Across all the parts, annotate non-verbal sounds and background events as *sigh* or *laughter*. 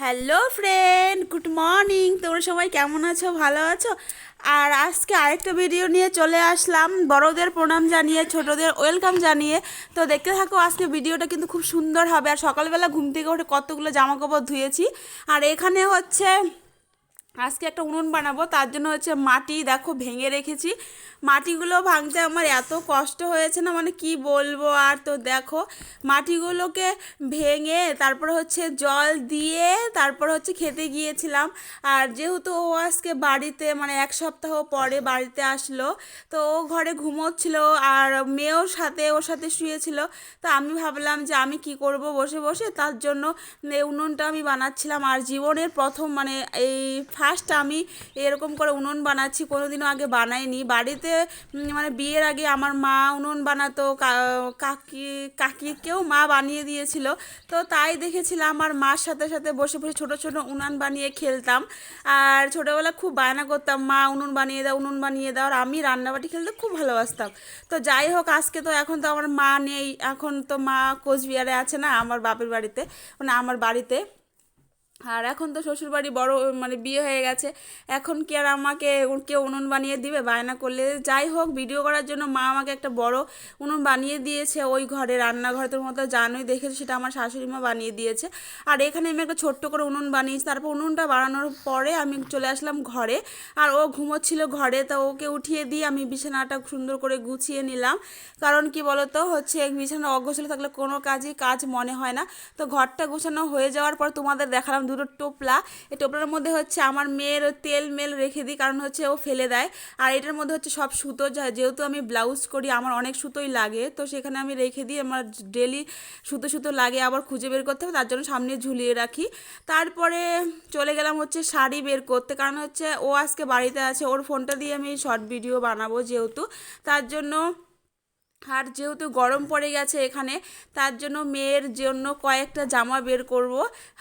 Hello friend good morning তোমরা সবাই কেমন আছো? ভালো আছো? আর আজকে আরেকটা ভিডিও নিয়ে চলে আসলাম। বড়দের প্রণাম জানিয়ে, ছোটদের ওয়েলকাম জানিয়ে। তো দেখতে থাকো, আজকে ভিডিওটা কিন্তু খুব সুন্দর হবে। আর সকালবেলা ঘুম থেকে উঠে কতগুলো জামাকাপড় ধুয়েছি। আর এখানে হচ্ছে আজকে একটা উনুন বানাবো, তার জন্য হচ্ছে মাটি দেখো ভেঙে রেখেছি। মাটিগুলো ভাঙতে আমার এত কষ্ট হয়েছে না মানে কি বলব আর তো দেখো। মাটিগুলোকে ভেঙে তারপর হচ্ছে জল দিয়ে তারপর হচ্ছে খেতে গিয়েছিলাম। আর যেহেতু ও আজকে বাড়িতে মানে এক সপ্তাহ পরে বাড়িতে আসলো, তো ও ঘরে ঘুমোচ্ছিল আর মেয়েও সাথে, ওর সাথে শুয়েছিল। তো আমি ভাবলাম যে আমি কি করব বসে বসে, তার জন্য উনুনটা আমি বানাচ্ছিলাম। আর জীবনের প্রথম মানে এই ফার্স্ট আমি এরকম করে উনুন বানাচ্ছি, কোনোদিনও আগে বানাইনি। বাড়িতে মানে বিয়ের আগে আমার মা উনুন বানাতো, কা- কাকি কাকিকেও মা বানিয়ে দিয়েছিল। তো তাই দেখেছিলাম আমার মার সাথে সাথে বসে বসে ছোট ছোট উনান বানিয়ে খেলতাম। আর ছোটোবেলা খুব বায়না করতাম, মা, উনুন বানিয়ে দাও, উনুন বানিয়ে দাও। আর আমি রান্নাবাটি খেলতে খুব ভালোবাসতাম। তো যাই হোক, আজকে তো এখন তো আমার মা নেই। এখন তো মা কোচবিহারে আছে না, আমার বাপের বাড়িতে মানে আমার বাড়িতে। আর এখন তো শ্বশুরবাড়ি বড় মানে বিয়ে হয়ে গেছে। এখন কি আর আমাকে কেউ উনুন বানিয়ে দিবে? বায়না করলে যাই হোক ভিডিও করার জন্য মা আমাকে একটা বড় উনুন বানিয়ে দিয়েছে। ওই ঘরে, রান্নাঘর তোর মতো জানোই দেখেছি সেটা আমার শাশুড়ি মা বানিয়ে দিয়েছে। আর এখানে আমি একটা ছোট্ট করে উনুন বানিয়েছি। তারপর উনুনটা বানানোর পরে আমি চলে আসলাম ঘরে। আর ও ঘুমোচ্ছিল ঘরে, তা ওকে উঠিয়ে দিয়ে আমি বিছানাটা সুন্দর করে গুছিয়ে নিলাম। কারণ কি বলতো? হচ্ছে বিছানা অগোছালো থাকলে কোনো কাজই, কাজ মনে হয় না। তো ঘরটা গোছানো হয়ে যাওয়ার পর তোমাদের দেখালাম দুটো টোপলা। এই টোপলার মধ্যে হচ্ছে আমার মেয়ের তেল মেল রেখে দিই, কারণ হচ্ছে ও ফেলে দেয়। আর এটার মধ্যে হচ্ছে সব সুতো যেহেতু আমি ব্লাউজ করি, আমার অনেক সুতোই লাগে। তো সেখানে আমি রেখে দিই, আমার ডেলি সুতো সুতো লাগে, আবার খুঁজে বের করতে হবে, তার জন্য সামনে ঝুলিয়ে রাখি। তারপরে চলে গেলাম হচ্ছে শাড়ি বের করতে, কারণ হচ্ছে ও আজকে বাড়িতে আছে। ওর ফোনটা দিয়ে আমি শর্ট ভিডিও বানাবো যেহেতু। তার জন্য আর যেহেতু গরম পড়ে গেছে এখানে, তার জন্য মেয়ের জন্য কয়েকটা জামা বের করব।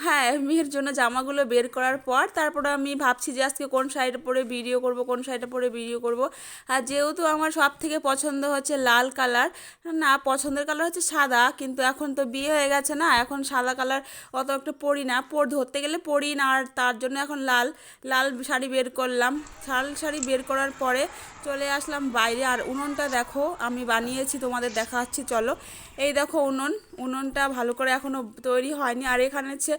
হ্যাঁ মেয়ের জন্য জামাগুলো বের করার পর তারপরে আমি ভাবছি যে আজকে কোন শাড়িটা পরে ভিডিও করব, কোন শাড়িটা পরে ভিডিও করব। আর যেহেতু আমার সব থেকে পছন্দ হচ্ছে লাল কালার, না, পছন্দের কালার হচ্ছে সাদা, কিন্তু এখন তো বিয়ে হয়ে গেছে না, এখন সাদা কালার অত একটা পরি না। পর, ধরতে গেলে পরি না, আর তার জন্য এখন লাল লাল শাড়ি বের করলাম। লাল শাড়ি বের করার পরে চলে আসলাম বাইরে, আর উনুনটা দেখো, আমি বানিয়েছি তোমাদের দেখাচ্ছি, চলো। এই দেখো উনুন, উনুনটা ভালো করে এখনও তৈরি হয়নি। আর এখানে হচ্ছে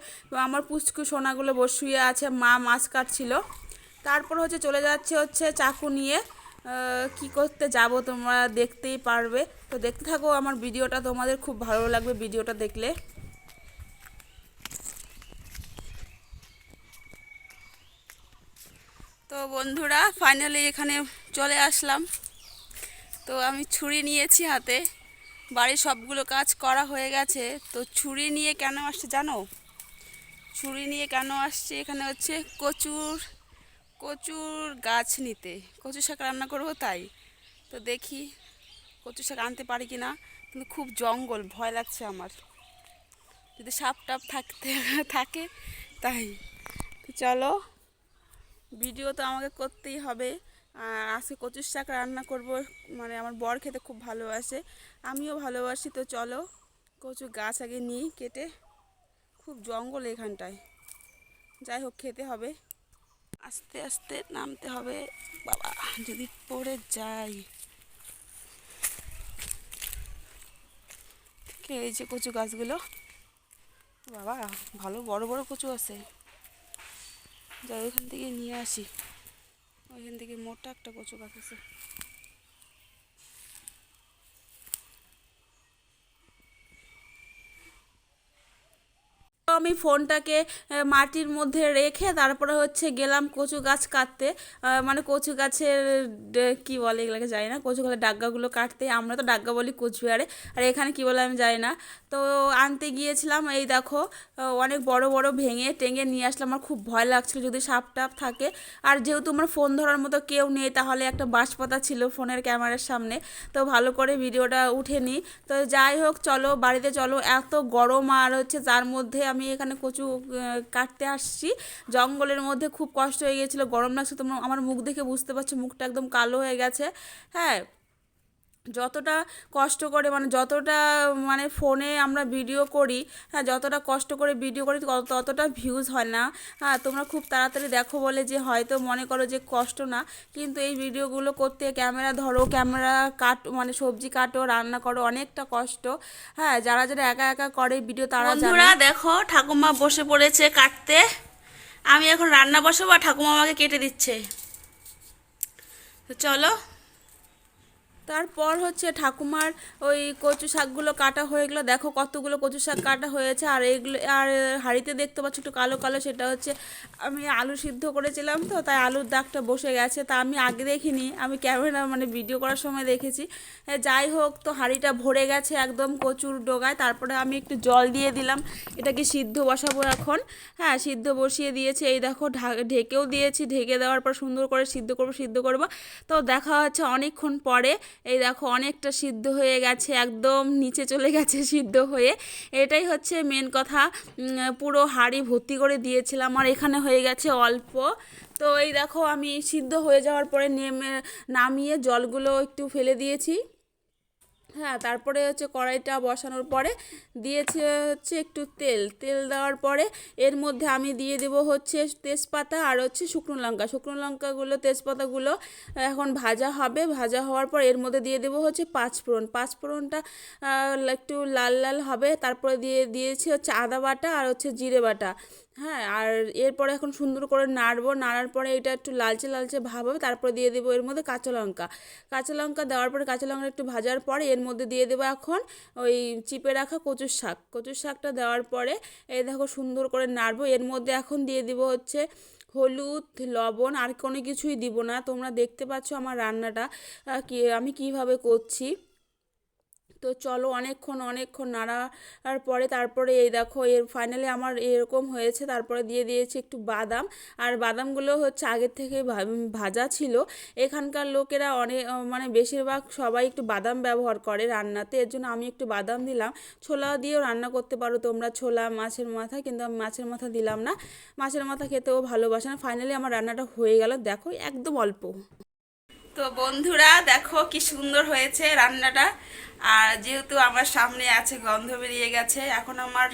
আমার পুচকু সোনাগুলো বসুয়ে আছে, মা মাছ কাটছিল। তারপর হচ্ছে চলে যাচ্ছে হচ্ছে চাকু নিয়ে। কি করতে যাব তোমরা দেখতেই পারবে। তো দেখতে থাকো, আমার ভিডিওটা তোমাদের খুব ভালো লাগবে ভিডিওটা দেখলে। তো বন্ধুরা ফাইনালি এখানে চলে আসলাম। তো আমি ছুরি নিয়েছি হাতে। বাড়ির সবগুলো কাজ করা হয়ে গেছে। তো ছুরি নিয়ে কেন আসছে জানো? ছুরি নিয়ে কেন আসছে? এখানে হচ্ছে কচুর কচুর গাছ নিতে। কচু শাক রান্না করব তাই। তো দেখি কচু শাক আনতে পারি কি না? কিন্তু খুব জঙ্গল, ভয় লাগছে আমার। যদি সাপ টাপ থাকতে *laughs* থাকে তাই। চলো, ভিডিও তো আমাকে করতেই হবে। আজকে কচুর শাক রান্না করব মানে আমার বর খেতে খুব ভালোবাসে, আমিও ভালোবাসি, তো চলো কচু গাছ আগে নিই কেটে। খুব জঙ্গল এখানটায়। যাই হোক, খেতে হবে। আস্তে আস্তে নামতে হবে। বাবা, যদি পড়ে যাই। এই যে কচু গাছগুলো। বাবা, ভালো বড় বড় কচু আছে। যাই ওইখান থেকে নিয়ে আসি। ওইখান থেকে মোটা একটা কচু গাছ আমি ফোনটাকে মাটির মধ্যে রেখে তারপরে হচ্ছে গেলাম কচু গাছ কাটতে। মানে কচু গাছের কি বলে এগুলোকে জানি না। কচু গাছের ডাগ্গাগুলো কাটতে। আমরা তো ডাগ্গা বলি কোচবিহারে। আর এখানে কি বলে আমি জানি না। তো আনতে গিয়েছিলাম, এই দেখো অনেক বড় বড় ভেঙে টেঙে নিয়ে আসলাম। আমার খুব ভয় লাগছিল যদি সাপ টাপ থাকে। আর যেহেতু আমার ফোন ধরার মতো কেউ নেই, তাহলে একটা বাঁশ পাতা ছিল ফোনের ক্যামেরার সামনে। তো ভালো করে ভিডিওটা উঠে নিই। তো যাই হোক, চলো, বাড়িতে চলো। এত গরম আর হচ্ছে তার মধ্যে আমি এখানে কচু কাটতে আসছি। জঙ্গলের মধ্যে খুব কষ্ট হয়ে গিয়েছিল, গরম লাগছে, তোমরা আমার মুখ দেখে বুঝতে পারছ, মুখটা একদম কালো হয়ে গেছে। হ্যাঁ যতটা কষ্ট করে মানে যতটা মানে ফোনে আমরা ভিডিও করি হ্যাঁ যতটা কষ্ট করে ভিডিও করি, তত- ততটা ভিউজ হয় না। হ্যাঁ তোমরা খুব তাড়াতাড়ি দেখো বলে যে হয়তো মনে করো যে কষ্ট না, কিন্তু এই ভিডিওগুলো করতে ক্যামেরা ধরো ক্যামেরা কাট মানে সবজি কাটো, রান্না করো, অনেকটা কষ্ট। হ্যাঁ যারা যারা একা একা করে ভিডিও তারা বন্ধুরা, দেখো, ঠাকুমা বসে পড়েছে কাটতে। আমি এখন রান্না বসাবো আর ঠাকুমা আমাকে কেটে দিচ্ছে। চলো তারপর হচ্ছে ঠাকুমার ওই কচু শাকগুলো কাটা হয়ে গেলো। দেখো কতগুলো কচু শাক কাটা হয়েছে আর এগুলো, আর হাঁড়িতে দেখতে পাচ্ছ একটু কালো কালো, সেটা হচ্ছে আমি আলু সিদ্ধ করেছিলাম তো, তাই আলুর দাগটা বসে গেছে। তা আমি আগে দেখিনি, আমি ক্যামেরা মানে ভিডিও করার সময় দেখেছি। যাই হোক, তো হাঁড়িটা ভরে গেছে একদম কচুর ডোগায়। তারপরে আমি একটু জল দিয়ে দিলাম। এটাকে সিদ্ধ বসাবো এখন? হ্যাঁ সিদ্ধ বসিয়ে দিয়েছি। এই দেখো ঢেকেও দিয়েছি। ঢেকে দেওয়ার পর সুন্দর করে সিদ্ধ করব সিদ্ধ করব। তো দেখা হচ্ছে অনেকক্ষণ পরে। এই দেখো, অনেকটা সিদ্ধ হয়ে গেছে, একদম নিচে চলে গেছে *laughs* সিদ্ধ হয়ে। এটাই হচ্ছে মেন কথা। পুরো হাড়ি ভর্তি করে দিয়েছিলাম, আর এখানে হয়ে গেছে অল্প। তো এই দেখো, আমি সিদ্ধ হয়ে যাওয়ার পরে নেমে, নামিয়ে জলগুলো একটু ফেলে দিয়েছি। হ্যাঁ তারপরে হচ্ছে কড়াইটা বসানোর পরে দিয়েছে হচ্ছে একটু তেল। তেল দেওয়ার পরে এর মধ্যে আমি দিয়ে দেব হচ্ছে তেজপাতা আর হচ্ছে শুকনো লঙ্কা। শুকনো লঙ্কাগুলো, তেজপাতাগুলো এখন ভাজা হবে। ভাজা হওয়ার পর এর মধ্যে দিয়ে দেব হচ্ছে পাঁচফোড়ন। পাঁচফোড়নটা একটু লাল লাল হবে। তারপরে দিয়ে দিয়েছি হচ্ছে আদা বাটা আর হচ্ছে জিরে বাটা। হ্যাঁ আর এরপরে এখন সুন্দর করে নাড়বো, নাড়ার পরে এটা একটু লালচে লালচে ভাব হবে, তারপরে দিয়ে দেবো এর মধ্যে কাঁচা লঙ্কা। কাঁচা লঙ্কা দেওয়ার পরে কাঁচা লঙ্কা একটু ভাজার পরে এর মধ্যে দিয়ে দেবো এখন ওই চিপে রাখা কচুর শাক। কচুর শাকটা দেওয়ার পরে এই দেখো সুন্দর করে নাড়বো, এর মধ্যে এখন দিয়ে দিব হচ্ছে হলুদ, লবণ, আর কোনো কিছুই দিব না। তোমরা দেখতে পাচ্ছ আমার রান্নাটা কি, আমি কীভাবে করছি। তো চলো অনেকক্ষণ অনেকক্ষণ নাড়ার পরে তারপরে এই দেখো এর ফাইনালি আমার এরকম হয়েছে। তারপরে দিয়ে দিয়েছি একটু বাদাম। আর বাদামগুলো হচ্ছে আগের থেকে ভাজা ছিল। এখানকার লোকেরা অনেক মানে বেশিরভাগ সবাই একটু বাদাম ব্যবহার করে রান্নাতে। এর জন্য আমি একটু বাদাম দিলাম। ছোলা দিয়েও রান্না করতে পারো তোমরা। ছোলা, মাছের মাথা কিন্তু আমি মাছের মাথা দিলাম না। মাছের মাথা খেতেও ভালোবাসে না। ফাইনালি আমার রান্নাটা হয়ে গেল। দেখো একদম অল্প। তো বন্ধুরা, দেখো কি সুন্দর হয়েছে রান্নাটা। আর যেহেতু আমার সামনে আছে, গন্ধ বেরিয়ে গেছে, এখন আমার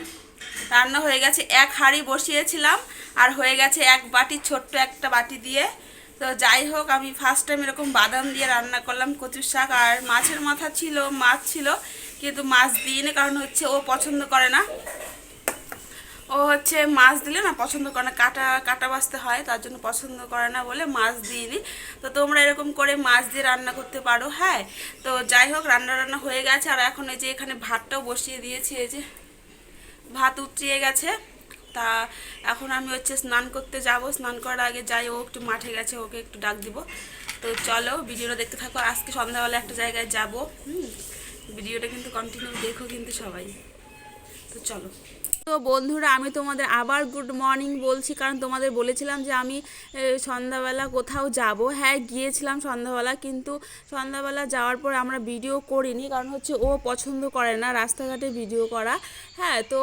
রান্না হয়ে গেছে। এক হাঁড়ি বসিয়েছিলাম, আর হয়ে গেছে এক বাটি, ছোট্ট একটা বাটি দিয়ে। তো যাই হোক, আমি ফার্স্ট টাইম এরকম বাদাম দিয়ে রান্না করলাম, কচুর শাক। আর মাছের মাথা ছিল, মাছ ছিল, কিন্তু মাছ দিইনি, কারণ হচ্ছে ও পছন্দ করে না। ও হচ্ছে মাছ দিলে না পছন্দ করে না, কাটা কাটা বাছতে হয়, তার জন্য পছন্দ করে না বলে মাছ দিইনি। তো তোমরা এরকম করে মাছ দিয়ে রান্না করতে পারো হ্যাঁ? তো যাই হোক, রান্না রান্না হয়ে গেছে, আর এখন এই যে এখানে ভাতটাও বসিয়ে দিয়েছি, এই যে ভাত উতরিয়ে গেছে। তা এখন আমি হচ্ছে স্নান করতে যাব, স্নান করার আগে যাই, ও একটু মাঠে গেছে, ওকে একটু ডাক দিব। তো চলো, ভিডিওটা দেখতে থাকো, আজকে সন্ধ্যাবেলা একটা জায়গায় যাব, হুম? ভিডিওটা কিন্তু কন্টিনিউ দেখো কিন্তু সবাই। তো চলো। তো বন্ধুরা, আমি তোমাদের আবার গুড মর্নিং বলছি, কারণ তোমাদের বলেছিলাম যে আমি সন্ধ্যাবেলা কোথাও যাব। হ্যাঁ গিয়েছিলাম সন্ধ্যাবেলা, কিন্তু সন্ধ্যাবেলা যাওয়ার পর আমরা ভিডিও করিনি, কারণ হচ্ছে ও পছন্দ করে না রাস্তাঘাটে ভিডিও করা। হ্যাঁ তো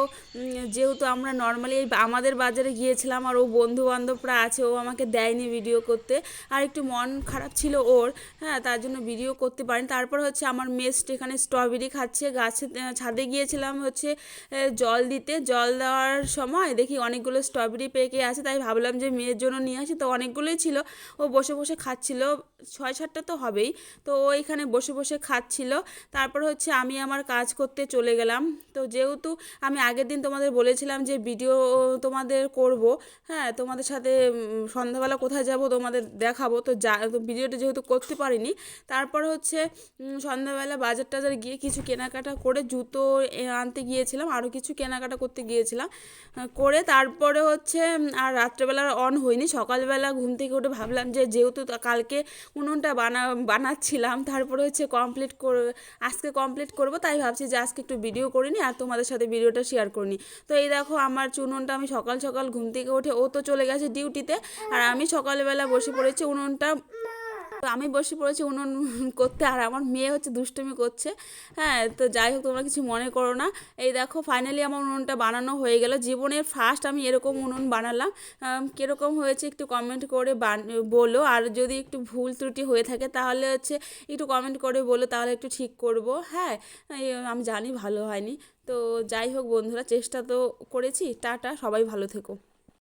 যেহেতু আমরা নর্মালি আমাদের বাজারে গিয়েছিলাম আর ও বন্ধু বান্ধবরা আছে, ও আমাকে দেয়নি ভিডিও করতে, আর একটু মন খারাপ ছিল ওর হ্যাঁ তার জন্য ভিডিও করতে পারিনি। তারপর হচ্ছে আমার মেস্ট এখানে স্ট্রবেরি খাচ্ছে, গাছে ছাদে গিয়েছিলাম হচ্ছে জল দিতে, জল দেওয়ার সময় দেখি অনেকগুলো স্ট্রবেরি পেকে আছে, তাই ভাবলাম যে মেয়ের জন্য নিয়ে আসি। তো অনেকগুলোই ছিল, ও বসে বসে খাচ্ছিল, ছয় সাতটা তো হবেই। তো ও এখানে বসে বসে খাচ্ছিল, তারপর হচ্ছে আমি আমার কাজ করতে চলে গেলাম। তো যেহেতু আমি আগের দিন তোমাদের বলেছিলাম যে ভিডিও তোমাদের করব হ্যাঁ তোমাদের সাথে সন্ধ্যাবেলা কোথায় যাব তোমাদের দেখাবো। তো যা ভিডিওটা যেহেতু করতে পারিনি, তারপর হচ্ছে সন্ধ্যাবেলা বাজার টাজার গিয়ে কিছু কেনাকাটা করে জুতো আনতে গিয়েছিলাম। আরও কিছু কেনাকাটা করতে গিয়েছিলাম। করে তারপরে হচ্ছে আর রাত্রেবেলা অন হয়নি। সকালবেলা ঘুম থেকে উঠে ভাবলাম যে, যেহেতু কালকে উনুনটা বানা, বানাচ্ছিলাম, তারপরে হচ্ছে কমপ্লিট করে, আজকে কমপ্লিট করব, তাই ভাবছি যে আজকে একটু ভিডিও করিনি আর তোমাদের সাথে ভিডিওটা শেয়ার করিনি। তো এই দেখো আমার চুনুনটা আমি সকাল সকাল ঘুম থেকে উঠে, ও তো চলে গেছে ডিউটিতে আর আমি সকালবেলা বসে পড়েছি, উনুনটা আমি বসে পড়েছি উনুন *laughs* করতে, আর আমার মেয়ে হচ্ছে দুষ্টুমি করছে। হ্যাঁ তো যাই হোক, তোমরা কিছু মনে করো না। এই দেখো ফাইনালি আমার উনুনটা বানানো হয়ে গেল। জীবনের ফার্স্ট আমি এরকম উনুন বানালাম। কীরকম হয়েছে একটু কমেন্ট করে বলো। আর যদি একটু ভুল ত্রুটি হয়ে থাকে, তাহলে হচ্ছে একটু কমেন্ট করে বলো, তাহলে একটু ঠিক করব। হ্যাঁ আমি জানি ভালো হয়নি। তো যাই হোক বন্ধুরা, চেষ্টা তো করেছি। টাটা, সবাই ভালো থেকো।